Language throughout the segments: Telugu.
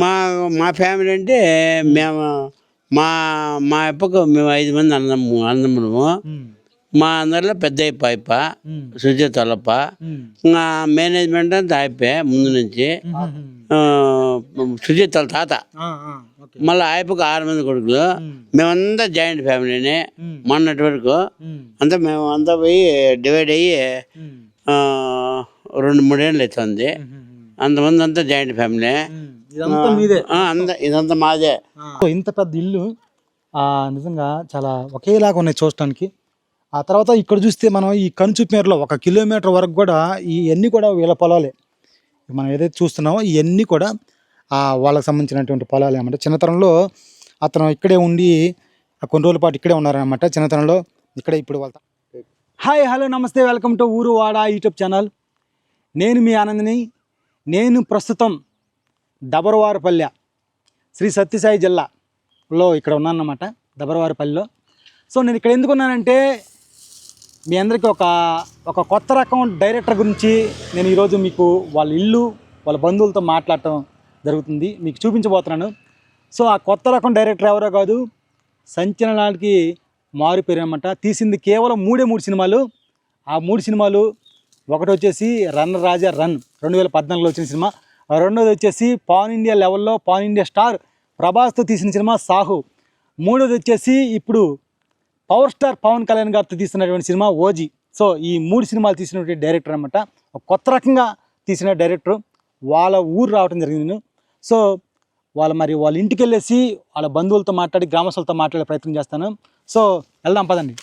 మా మా ఫ్యామిలీ అంటే మేము మా మా అప్పకు మేము ఐదు మంది అన్నము అన్నములము. మా అందరిలో పెద్ద అయిప అయిప సుజిత్ అల్లప్ప మేనేజ్మెంట్ అంతా అయిపోయి ముందు నుంచి సుజిత్ వాళ్ళ తాత. మళ్ళీ ఆయప్పకు ఆరు మంది కొడుకులు. మేమంతా జాయింట్ ఫ్యామిలీనే. మొన్నటి వరకు అంతా మేము అంతా పోయి డివైడ్ అయ్యి రెండు మూడేళ్ళు అవుతుంది. అంతమంది అంతా జాయింట్ ఫ్యామిలీ ఇదంతా మీదే. ఇంత పెద్ద ఇల్లు ఆ, నిజంగా చాలా ఒకేలాగా ఉన్నాయి చూడటానికి. ఆ తర్వాత ఇక్కడ చూస్తే మనం ఈ కనుచూపు ఒక కిలోమీటర్ వరకు కూడా ఇవన్నీ కూడా వీళ్ళ పొలాలే. మనం ఏదైతే చూస్తున్నామో ఇవన్నీ కూడా ఆ, వాళ్ళకి సంబంధించినటువంటి పొలాలే అన్నమాట. చిన్నతనంలో అతను ఇక్కడే ఉండి కొన్ని రోజుల పాటు ఇక్కడే ఉన్నారనమాట చిన్నతనంలో ఇక్కడే ఇప్పుడు వాళ్ళ హాయ్ హలో నమస్తే వెల్కమ్ టు ఊరు వాడ యూట్యూబ్ ఛానల్. నేను మీ ఆనందిని. నేను ప్రస్తుతం దబరవారపల్లె శ్రీ సత్యసాయి జిల్లాలో ఇక్కడ ఉన్నానన్నమాట దబరవారిపల్లిలో. సో నేను ఇక్కడ ఎందుకున్నానంటే మీ అందరికీ ఒక ఒక కొత్త రకం డైరెక్టర్ గురించి నేను ఈరోజు మీకు వాళ్ళ ఇల్లు వాళ్ళ బంధువులతో మాట్లాడటం జరుగుతుంది మీకు చూపించబోతున్నాను. సో ఆ కొత్త రకం డైరెక్టర్ ఎవరో కాదు సంచలనానికి మారిపోయారు అనమాట తీసింది కేవలం మూడే మూడు సినిమాలు. ఆ మూడు సినిమాలు ఒకటి వచ్చేసి రన్ రాజా రన్ రెండు వేల పద్నాలుగులో వచ్చిన సినిమా. రెండోది వచ్చేసి పాన్ ఇండియా లెవెల్లో పాన్ ఇండియా స్టార్ ప్రభాస్తో తీసిన సినిమా సాహు. మూడోది వచ్చేసి ఇప్పుడు పవర్ స్టార్ పవన్ కళ్యాణ్ గారితో తీసినటువంటి సినిమా ఓజీ. సో ఈ మూడు సినిమాలు తీసినటువంటి డైరెక్టర్ అనమాట ఒక కొత్త రకంగా తీసిన డైరెక్టర్ వాళ్ళ ఊరు రావడం జరిగింది. నేను సో వాళ్ళ మరి వాళ్ళ ఇంటికి వెళ్ళేసి వాళ్ళ బంధువులతో మాట్లాడి గ్రామస్తులతో మాట్లాడే ప్రయత్నం చేస్తాను. సో వెళ్దాం పదండి.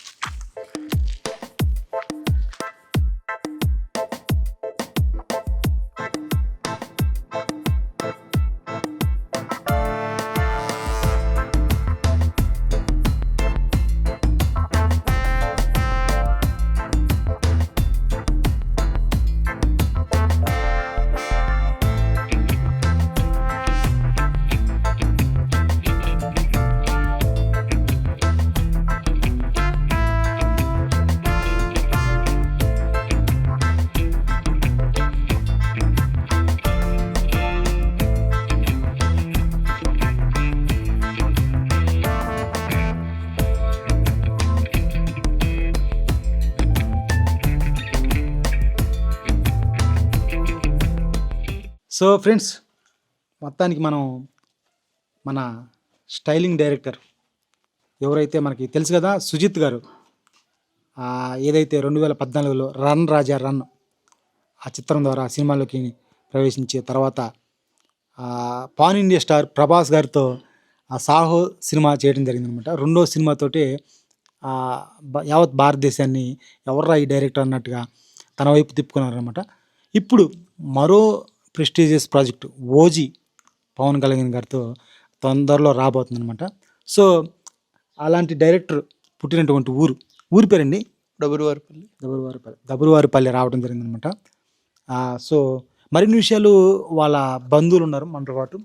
సో ఫ్రెండ్స్ మొత్తానికి మనం మన స్టైలింగ్ డైరెక్టర్ ఎవరైతే మనకి తెలుసు కదా సుజిత్ గారు ఏదైతే రెండు వేల పద్నాలుగులో రన్ రాజా రన్ ఆ చిత్రం ద్వారా సినిమాలోకి ప్రవేశించే తర్వాత పాన్ ఇండియా స్టార్ ప్రభాస్ గారితో ఆ సాహో సినిమా చేయడం జరిగిందనమాట. రెండో సినిమాతోటి యావత్ భారతదేశాన్ని ఎవర్రా ఈ డైరెక్టర్ అన్నట్టుగా తన వైపు తిప్పుకున్నారనమాట. ఇప్పుడు మరో prestigious project OG Pawan Kalyan గారితో తొందరలో రాబోతుందన్నమాట. సో అలాంటి డైరెక్టర్ పుట్టినటువంటి ఊరు ఊరి పేరండి? డబురువారిపల్లి. దబురువారిపల్లి దబురువారిపల్లి రావడం జరిగిందనమాట సో మరిన్ని విషయాలు వాళ్ళ బంధువులు ఉన్నారు మనతో పాటు.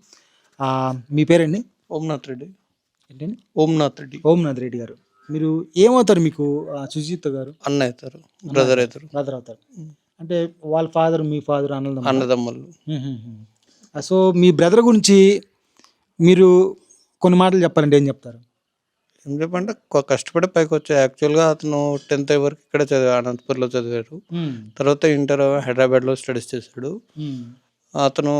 మీ పేరండి ఓంనాథ్ రెడ్డి. ఏంటండి? ఓంనాథ్ రెడ్డి. ఓంనాథ్ రెడ్డి గారు. మీరు ఏమవుతారు మీకు సుజిత్ గారు? అన్న అవుతారు బ్రదర్ అవుతారు. బ్రదర్ అవుతారు. అంటే వాళ్ళ ఫాదర్ మీ ఫాదర్ అన్నదమ్ములు. అన్నదమ్ములు. సో మీ బ్రదర్ గురించి మీరు కొన్ని మాటలు చెప్పాలంటే ఏం చెప్తారు? ఏం చెప్పంటే కష్టపడి పైకి వచ్చాయి యాక్చువల్గా అతను టెన్త్ వరకు ఇక్కడ చదివాడు అనంతపూర్లో చదివాడు. తర్వాత ఇంటర్ హైదరాబాద్లో స్టడీస్ చేశాడు. అతను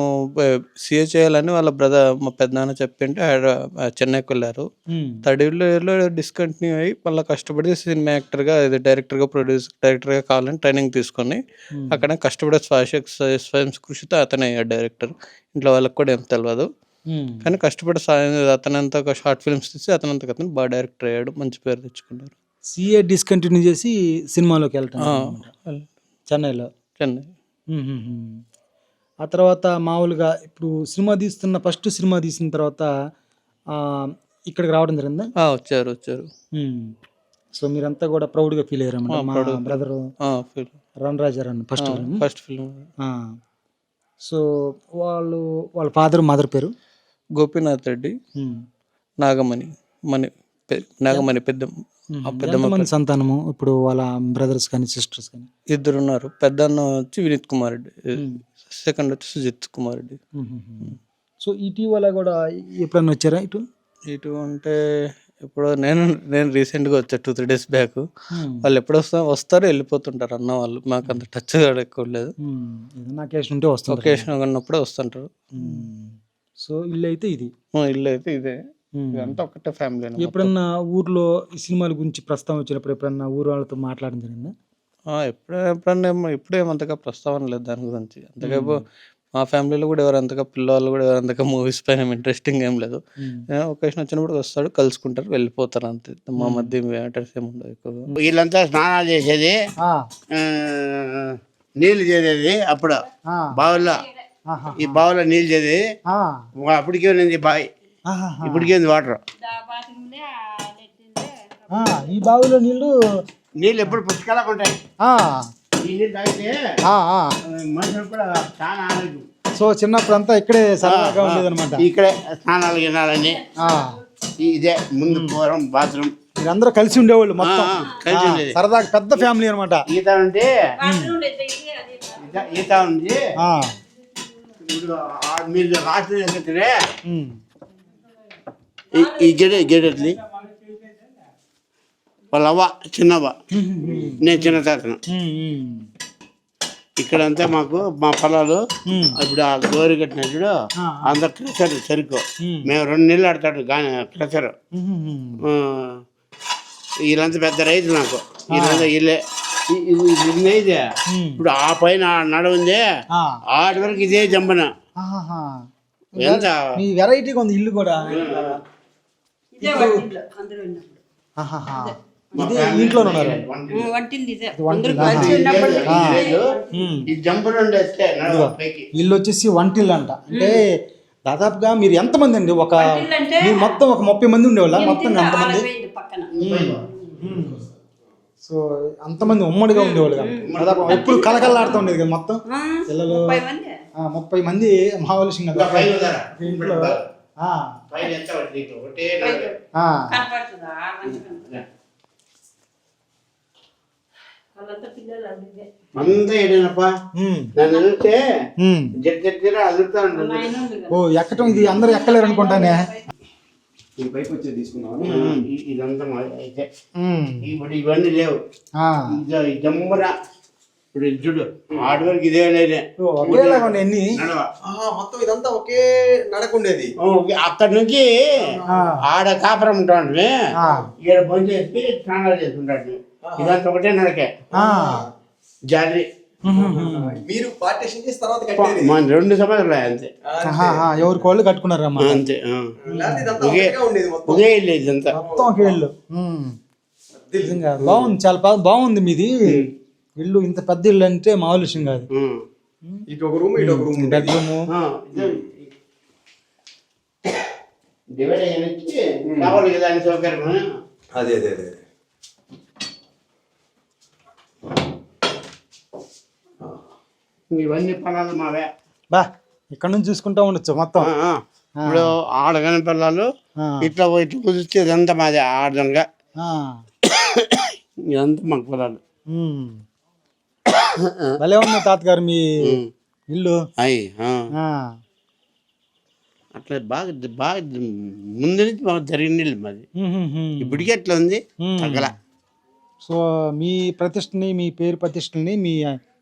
సిఏ చేయాలని వాళ్ళ బ్రదర్ మా పెద్దనాన్న చెప్పింటే చెన్నైకి వెళ్ళారు. థర్డ్ ఇయర్లో డిస్కంటిన్యూ అయ్యి మళ్ళీ కష్టపడి సినిమా యాక్టర్గా ఇది డైరెక్టర్గా ప్రొడ్యూస్ డైరెక్టర్గా కావాలని ట్రైనింగ్ తీసుకొని అక్కడ కష్టపడే స్వశక్ స్వయం కృషితో అతనే అయ్యాడు డైరెక్టర్ ఇంట్లో వాళ్ళకి కూడా ఏం తెలియదు కానీ కష్టపడి సాయం అతనంతా ఒక షార్ట్ ఫిల్మ్స్ తీసి అతనంతకు అతను బాగా డైరెక్టర్ అయ్యాడు. మంచి పేరు తెచ్చుకున్నారు. సిఏ డిస్కంటిన్యూ చేసి సినిమాలోకి వెళ్తాం ఆ, చెన్నైలో. చెన్నై. ఆ తర్వాత మామూలుగా ఇప్పుడు సినిమా తీస్తున్న ఫస్ట్ సినిమా తీసిన తర్వాత ఇక్కడికి రావడం జరిగిందా? వచ్చారు వచ్చారు. సో మీరంతా కూడా ప్రౌడ్గా ఫీల్ అయ్యారు మా గా brother film run first first film. So వాళ్ళు వాళ్ళ ఫాదర్ మదర్ పేరు? గోపీనాథ్ రెడ్డి. నాగమణి మణి నాగమణి పెద్ద ఆ పెద్దమ్మ ఎంతమంది సంతానము? ఇప్పుడు వాళ్ళ బ్రదర్స్ కానీ సిస్టర్స్ కానీ? ఇద్దరు ఉన్నారు పెద్ద అన్న వచ్చి వినీత్ కుమార్ రెడ్డి. సెకండ్ వచ్చి సుజిత్ కుమార్ రెడ్డి. సో ఇటీవల కూడా ఎప్పుడన్నా వచ్చారా ఇటు? ఇటు అంటే ఇప్పుడు నేను నేను రీసెంట్గా వచ్చా టూ త్రీ డేస్ బ్యాక్ వాళ్ళు ఎప్పుడు వస్తా వస్తారు వెళ్ళిపోతుంటారు అన్న వాళ్ళు. మాకు అంత టచ్ కూడా ఎక్కువ లేదు. అకేషన్ ఉంటే ఒకేషన్ ఉన్నప్పుడే వస్తుంటారు. సో ఇల్లు అయితే ఇది. ఇల్లు అయితే ఇదే. ఇదంతా ఒకటే ఫ్యామిలీ ఎప్పుడన్నా ఊర్లో ఈ సినిమాల గురించి ప్రస్తావన వచ్చినప్పుడు ఎప్పుడన్నా ఊరు వాళ్ళతో మాట్లాడడం జరిగిందా? ఎప్పుడు ఎప్పుడన్నా ఏమో- ఇప్పుడు ఏమంతగా ప్రస్తావన లేదు దాని గురించి. అంతగా మా ఫ్యామిలీలో కూడా ఎవరు అంతగా పిల్లవాళ్ళు కూడా ఎవరు అంతగా మూవీస్ పైన ఇంట్రెస్టింగ్ ఏం లేదు. ఒకేషన్ వచ్చినప్పుడు వస్తాడు కలుసుకుంటారు వెళ్ళిపోతారు అంతే. మా మధ్య మ్యాటర్స్ ఏమి ఉండవు ఎక్కువగా. వీళ్ళంతా స్నానాలు చేసేది ఆ, ఆ, నీళ్ళు చేసేది అప్పుడు. ఆ, బావుల్లో. ఈ బావులో నీళ్ళు చేసేది. ఆ, అప్పటికే ఉంది బావి. ఇప్పటికే ఉంది వాటర్. ఆ, ఈ బావిలో నీళ్ళు నీళ్ళు ఎప్పుడు పుష్కలంగా ఉంటాయి ఈ నీళ్ళు తాగితే ఆ, ఆ. మనుషులు కూడా చాలా ఆరోగ్యం. సో చిన్నప్పుడు అంతా ఇక్కడే సరదాగా ఉండేదన్నమాట. ఇక్కడే స్నానాలు గినాలని ఇదే ముందు పూర్వం బాత్రూమ్. మీరందరూ కలిసి ఉండేవాళ్ళు మొత్తం. సరదాగా పెద్ద ఫ్యామిలీ అనమాట ఈత ఉంటే ఈత- ఉంది మీరు రాత్రి ఈ గెడ గెడట్లి అవ్వ చిన్నవ్వ నేను చిన్న తాతను. ఇక్కడంతా మాకు మా పొలాలు ఇప్పుడు ఆ గోరు కట్టినప్పుడు అంత క్రెషర్ చెరుకు మేము. రెండు నీళ్ళు ఆడతాడు కానీ క్రెషర్ వీళ్ళంతా పెద్ద రైతు నాకు. వీళ్ళంతా వీళ్ళే. ఇది. ఇదే ఇప్పుడు ఆ పైన నడవుంది ఆడి వరకు ఇదే జంపన ఎంత? ఉంది ఇల్లు కూడా. ఇది ఇంట్లోనే ఉన్నారు. ఇల్లు వచ్చేసి వంటిల్లు అంట అంటే దాదాపుగా మీరు ఎంతమంది అండి? ఒక మీరు మొత్తం ఒక ముప్పై మంది ఉండేవాళ్ళ? మొత్తం ఎంతమంది? సో అంతమంది ఉమ్మడిగా ఉండేవాళ్ళు దాదాపు ఎప్పుడు కలకల్లాడుతూ ఉండేది కదా మొత్తం? ఆ, పిల్లలు ముప్పై మంది. ఉందరా? ఇంట్లో ఆ, పైన ఎంత ఒకటి నీకు ఒకటే నడవ. ఆ, కనపడుతుందా ఆ మంది కనపడుతుందా? వాళ్ళంతా పిల్లలు అందుకే అంతా ఏడేనప్పా? నన్ను చూస్తే ఉమ్. జడ్ జడ్జిరా అదురుతా. ఓ ఎక్కటం ఇది? అందరు ఎక్కలేరు అనుకుంటానే. ఈ- ఇదంతా మాది అయితే. ఉమ్, ఇప్పుడు ఇవన్నీ లేవు. ఆ. ఇది ఈ జమ్మున ఇప్పుడు చూడు ఆడి వరకు ఇదే లేదే ఒకేలాగా ఎన్ని మొత్తం ఇదంతా ఒకే నడకుండేది. అక్కడి నుంచి ఆడ కాపురం ఉంటాడు ఈడ బంద్ చేసి స్నానాలు చేసుకుంటాడు ఇదంతా ఒకటే. జాలి. మీరు పార్టీషన్ చేసి తర్వాత కట్టేది. మన రెండు అంతే. ఎవరి కోళ్ళు కట్టుకున్నారమ్మా? అంతే ఆ. లేకపోతే ఇదంతా ఒకే ఒకే ఇల్లు ఇదంతా. మొత్తం ఒక ఇల్లు. బాగుంది చాలా బాగుంది మీది. ఇల్లు ఇంత పెద్ద ఇల్లు అంటే మామూలు విషయం కాదు. ఇటు ఒక రూమ్ ఇటు ఒక రూమ్. బెడ్రూమ్ డివైడ్ అయ్యి కావాలి కదా అని సౌకర్యం అదే అదే అదే. ఇవన్నీ పొలాలు మావే. బా ఇక్కడ నుంచి చూసుకుంటా ఉండొచ్చు మొత్తం. ఇప్పుడు ఆడగని పిల్లలు ఇట్లా పోయి ఇట్లా కుదిస్తే ఇదంతా మాది ఆడదనగా. ఇదంతా మాకు పొలాలు. భలే ఉంది తాతగారు మీ. ఇల్లు. అయ్యి అట్లా బాగా బాగా ముందు నుంచి బాగా జరిగిన ఇల్లు మాది. ఇప్పటికీ ఎట్లా ఉంది. తగ్గల. సో మీ ప్రతిష్టని మీ పేరు ప్రతిష్టని మీ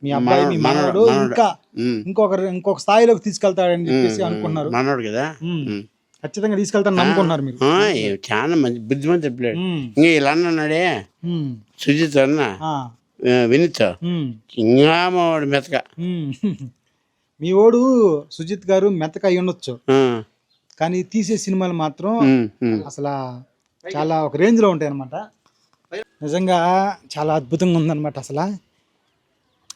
మీ అబ్బాయి మీ మనవడు, మనవడు. ఇంకా ఉమ్. ఇంకొక ఇంకొక స్థాయిలోకి తీసుకెళ్తాడని చెప్పేసి అనుకున్నారు మనోడు కదా. ఖచ్చితంగా తీసుకెళ్తాను నమ్ముకున్నారు మీరు. చాలా మంచి బుద్ధిమంత పిల్లాడు ఇంకా ఇలా అన్నాడే? సుజిత్ అన్న వినిత్. ఇంకా మావాడు మెతక. మీ ఓడు సుజిత్ గారు మెత్తక అయి ఉండొచ్చు. కానీ తీసే సినిమాలు మాత్రం. అసలు చాలా ఒక రేంజ్లో ఉంటాయి అనమాట నిజంగా చాలా అద్భుతంగా ఉందన్నమాట అసలు.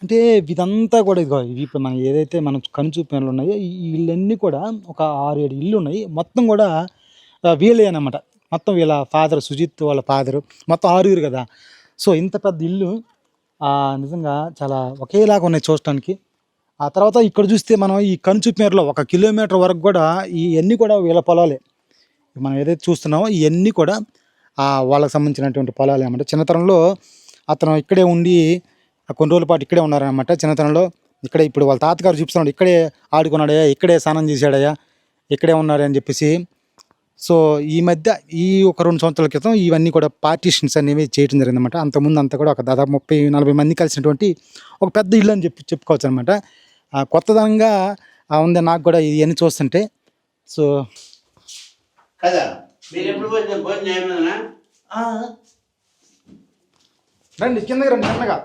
అంటే ఇదంతా కూడా ఇదిగో ఇప్పుడు మనం ఏదైతే మనం కనుచూపు ఉన్నాయో ఈ ఇళ్ళన్నీ కూడా ఒక ఆరు ఏడు ఇల్లు ఉన్నాయి. మొత్తం కూడా వీళ్ళే అనమాట మొత్తం వీళ్ళ ఫాదర్ సుజిత్ వాళ్ళ ఫాదరు మొత్తం ఆరుగురు కదా. సో ఇంత పెద్ద ఇల్లు నిజంగా చాలా ఒకేలాగా ఉన్నాయి చూడటానికి. ఆ తర్వాత ఇక్కడ చూస్తే మనం ఈ కనుచూపు మేరలో ఒక కిలోమీటర్ వరకు కూడా ఇవన్నీ కూడా వీళ్ళ పొలాలే. మనం ఏదైతే చూస్తున్నామో ఇవన్నీ కూడా వాళ్ళకి సంబంధించినటువంటి పొలాలే అన్నమాట. చిన్నతనంలో అతను ఇక్కడే ఉండి కొన్ని రోజుల పాటు ఇక్కడే ఉన్నారనమాట చిన్నతనంలో. ఇక్కడే ఇప్పుడు వాళ్ళ తాతగారు చూపిస్తున్నాడు ఇక్కడే ఆడుకున్నాడయ్యా ఇక్కడే స్నానం చేశాడయ్యా ఇక్కడే ఉన్నారు అని చెప్పేసి. సో ఈ మధ్య ఈ ఒక రెండు సంవత్సరాల క్రితం ఇవన్నీ కూడా పార్టీషన్స్ అనేవి చేయడం జరిగిందన్నమాట. అంతకుముందు అంతా కూడా ఒక దాదాపు ముప్పై నలభై మంది కలిసినటువంటి ఒక పెద్ద ఇల్లు అని చెప్పి చెప్పుకోవచ్చు అనమాట కొత్తదనంగా ఆ, ఉంది నాకు కూడా ఇవన్నీ చూస్తుంటే. సో కదా మీరు ఎప్పుడు భోజనం భోజనం ఏమన్నా రండి కిందకి రండి చిన్నగా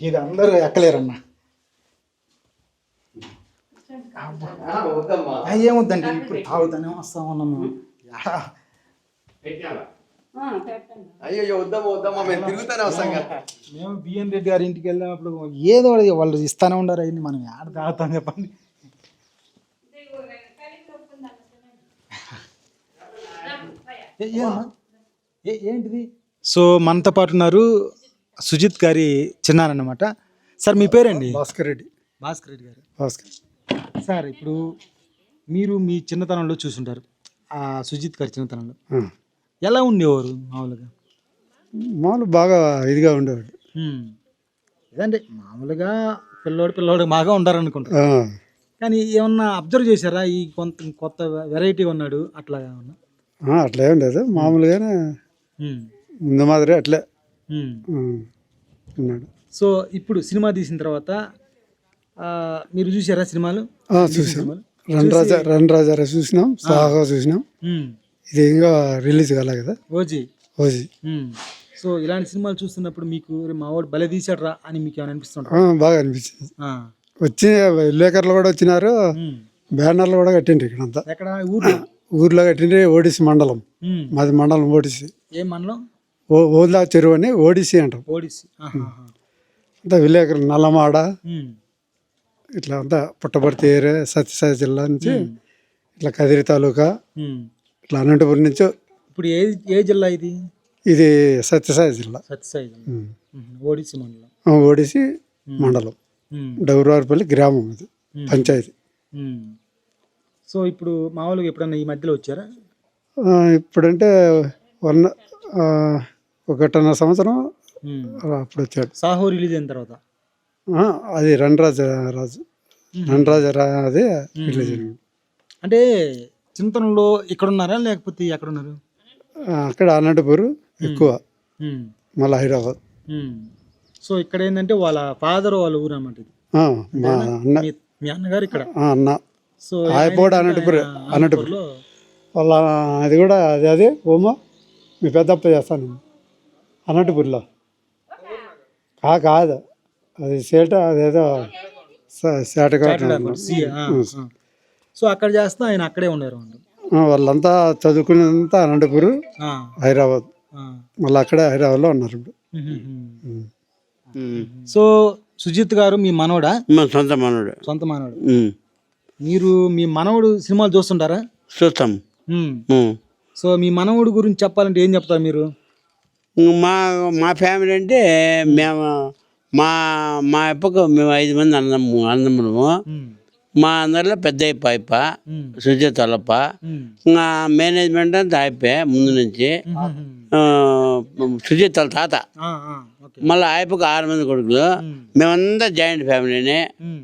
ఇది అందరూ ఎక్కలేరన్న. ఏమొద్దండి ఇప్పుడు తాగుతానే వస్తా ఉన్నాము. యా. అయ్యో వద్దమ్మా వద్దమ్మా మేము తిరుగుతానే వస్తాం కదా. మేము బిఎన్ రెడ్డి గారి ఇంటికి వెళ్ళినప్పుడు ఏదో వాళ్ళు ఇస్తానే ఉండారు అయ్యింది మనం ఆడ తాగుతాం చెప్పండి ఏ- ఏమమ్మా? ఏ- ఏంటిది? సో మనతో పాటు ఉన్నారు సుజిత్ గారి చిన్నారన్నమాట సార్ మీ పేరండి? భాస్కర్ రెడ్డి. భాస్కర్ రెడ్డి గారు. భాస్కర్. సార్ ఇప్పుడు మీరు మీ చిన్నతనంలో చూసుంటారు. ఆ సుజిత్ గారి చిన్నతనంలో. ఎలా ఉండేవారు మామూలుగా? మామూలు బాగా ఇదిగా ఉండేవాడు. హ్మ్. ఏదంటే మామూలుగా పిల్లోడు పిల్లోడు బాగా ఉండారు అనుకుంటా ఆ, కానీ ఏమన్నా అబ్జర్వ్ చేశారా? ఈ కొంత కొత్త వెరైటీ ఉన్నాడు అట్లా ఏమన్నా? ఆ, అట్లా ఏం లేదు. మామూలుగానే. ముందు మాదిరి అట్లే. ఉన్నాడు. సో ఇప్పుడు సినిమా తీసిన తర్వాత మీరు చూసారా సినిమాలు? చూసాం రన్ రాజా రన్ రాజా చూసినాం సాగా చూసినాం. ఇది ఇంకా రిలీజ్ కాలే కదా. ఓజీ. ఓజీ. సో ఇలాంటి సినిమాలు చూస్తున్నప్పుడు మీకు "రే, మా వాడు భలే తీసాడు రా అని మీకు ఏమైనా అనిపిస్తుంటా ఆ, బాగా అనిపించింది. వచ్చి విలేకరులు కూడా వచ్చినారు. బ్యానర్లు కూడా కట్టిండ్రు ఇక్కడంతా. ఎక్కడ? ఊర్లో? ఊర్లో కట్టిండ్రి ఓడిసి మండలం. మాది మండలం ఓడిసి. ఏ మండలం? ఓలా చెరువు అని ఓడిసి అంటాం. ఓడిసి. అంతా విలేకరులు నల్లమాడ. ఇట్లా అంతా పుట్టపర్తి ఏరియా సత్యసాయి జిల్లా నుంచి ఇట్లా కదిరి తాలూకా. ఇట్లా అనంతపురం నుంచి ఇప్పుడు ఏ ఏ జిల్లా ఇది? ఇది సత్యసాయి జిల్లా. సత్యసాయి. ఓడిసి మండలం. ఓడిసి మండలం. హ్మ్. డౌరవారిపల్లి గ్రామం ఇది పంచాయతీ. సో ఇప్పుడు మామూలుగా ఎప్పుడన్నా ఈ మధ్యలో వచ్చారా? ఇప్పుడంటే వన్ ఒకటిన్నర సంవత్సరం. అప్పుడు వచ్చాడు. సాహో రిలీజ్ అయిన తర్వాత? అది రణరాజ రాజు. రణరాజ అది రిలీజ్. అంటే చింతనలో ఇక్కడ ఉన్నారా లేకపోతే ఎక్కడ ఉన్నారు అక్కడ అనంతపురం ఎక్కువ. మళ్ళీ హైదరాబాద్. సో ఇక్కడ ఏంటంటే వాళ్ళ ఫాదర్ వాళ్ళ ఊరు అన్నమాట ఇది. మా అన్న. మీ- మీ అన్నగారు ఇక్కడ? అన్న. సో ఆయపోడు ఆయన అనంతపురం అనంతపురం. వాళ్ళ అది కూడా అది అది ఓమా మీ పెద్దప్ప చేస్తాను. అనంతపురిలో. కా కాదు. అది సేట అదేదో స- సేటగా సి- ఆ, ఆ. సో అక్కడ చేస్తా ఆయన అక్కడే ఉన్నారు వాళ్ళంతా చదువుకునేదంతా అనంతపురం హైదరాబాద్. మళ్ళీ అక్కడే హైదరాబాద్లో ఉన్నారు. సో సుజిత్ గారు మీ మనవడా? మా సొంత మనోడు సొంత మనవడు. ఉమ్. మీరు మీ మనవడు సినిమాలు చూస్తుంటారా? చూస్తాం. సో మీ మనవడు గురించి చెప్పాలంటే ఏం చెప్తారు మీరు? మా మా ఫ్యామిలీ అంటే మేము మా మా అప్పకు మేము ఐదు మంది అన్నము అన్నములము. హ్మ్. మా అందరిలో పెద్ద తలప హ్మ్. ఇంకా మేనేజ్మెంట్ అంతా అయిపోయా ముందు నుంచి. సుజయ్ తల తాత. మళ్ళీ ఆయప్పకు ఆరు మంది కొడుకులు. మేమంతా జాయింట్ ఫ్యామిలీనే.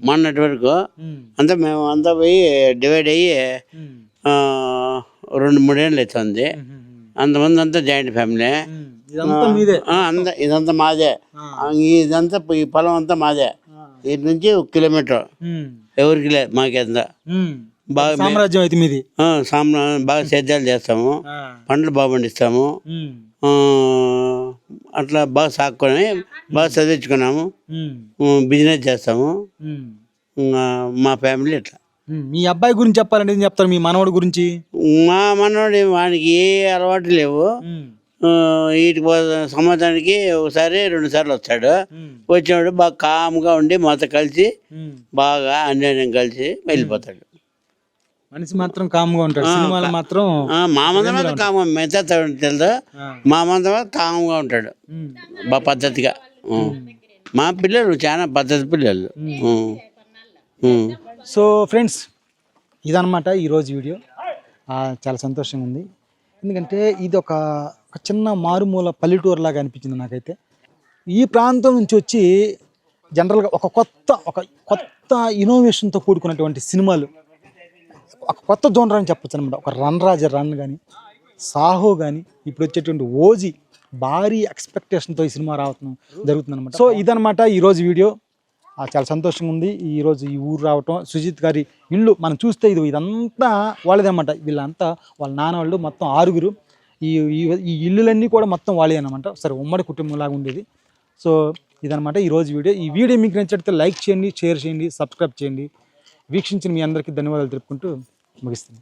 మొన్నటి వరకు. అంతా మేము అంతా పోయి డివైడ్ అయ్యి రెండు మూడేళ్ళు అవుతుంది. అంతమంది అంతా జాయింట్ ఫ్యామిలీ. అంత ఇదంతా మాదే. ఇదంతా ఈ పొలం అంతా మాదే. ఇటు నుంచి ఒక కిలోమీటర్. ఎవరికి లేదు మాకేంత. బాగా సామ్రాజ్యం అయితే మీది. సామ్రా బాగా సేద్యాలు చేస్తాము. పంటలు బాగా పండిస్తాము. అట్లా బాగా సాక్కొని బాగా చదివించుకున్నాము. బిజినెస్ చేస్తాము. మా ఫ్యామిలీ ఇట్లా. మీ అబ్బాయి గురించి చెప్పాలంటే ఏం చెప్తారు మీ మనవడు గురించి? మా మనోడి వానికి ఏ అలవాటు లేవు. పో- సంవత్సరానికి ఒకసారి రెండు సార్లు వస్తాడు. వచ్చినప్పుడు బాగా కామ్గా ఉండి మాతో కలిసి. బాగా అన్యోన్యం కలిసి వెళ్ళిపోతాడు. మనిషి మాత్రం కామ్గా ఉంటాడు. సినిమాలు మాత్రం మా మందం కామ మిగతా తెలుసు. ఆ. మా మందం కామ్గా ఉంటాడు. బాగా పద్ధతిగా. మా పిల్లలు చాలా పద్ధతి పిల్లలు. సో ఫ్రెండ్స్ ఇదనమాట ఈరోజు వీడియో. చాలా సంతోషంగా ఉంది. ఎందుకంటే ఇది ఒక ఒక చిన్న మారుమూల పల్లెటూరు లాగా అనిపించింది నాకైతే. ఈ ప్రాంతం నుంచి వచ్చి జనరల్గా ఒక కొత్త ఒక కొత్త ఇన్నోవేషన్తో కూడుకున్నటువంటి సినిమాలు ఒక కొత్త జోనర్ అని చెప్పొచ్చు అనమాట. ఒక రన్ రాజ రన్ కానీ సాహో కానీ ఇప్పుడు వచ్చేటువంటి ఓజీ భారీ ఎక్స్పెక్టేషన్తో ఈ సినిమా రావటం జరుగుతుంది అనమాట. సో ఇదనమాట ఈరోజు వీడియో. చాలా సంతోషంగా ఉంది. ఈరోజు ఈ ఊరు రావటం సుజిత్ గారి ఇల్లు మనం చూస్తే ఇది ఇదంతా వాళ్ళదన్నమాట వీళ్ళంతా వాళ్ళ నాన్న వాళ్ళు మొత్తం ఆరుగురు. ఈ ఈ- ఇల్లులన్నీ కూడా మొత్తం వాళ్ళే అనమాట సరే ఉమ్మడి కుటుంబం లాగా ఉండేది. సో ఇదనమాట ఈరోజు వీడియో. ఈ వీడియో మీకు నచ్చితే లైక్ చేయండి షేర్ చేయండి సబ్స్క్రైబ్ చేయండి. వీక్షించిన మీ అందరికీ ధన్యవాదాలు తెలుపుకుంటూ ముగిస్తుంది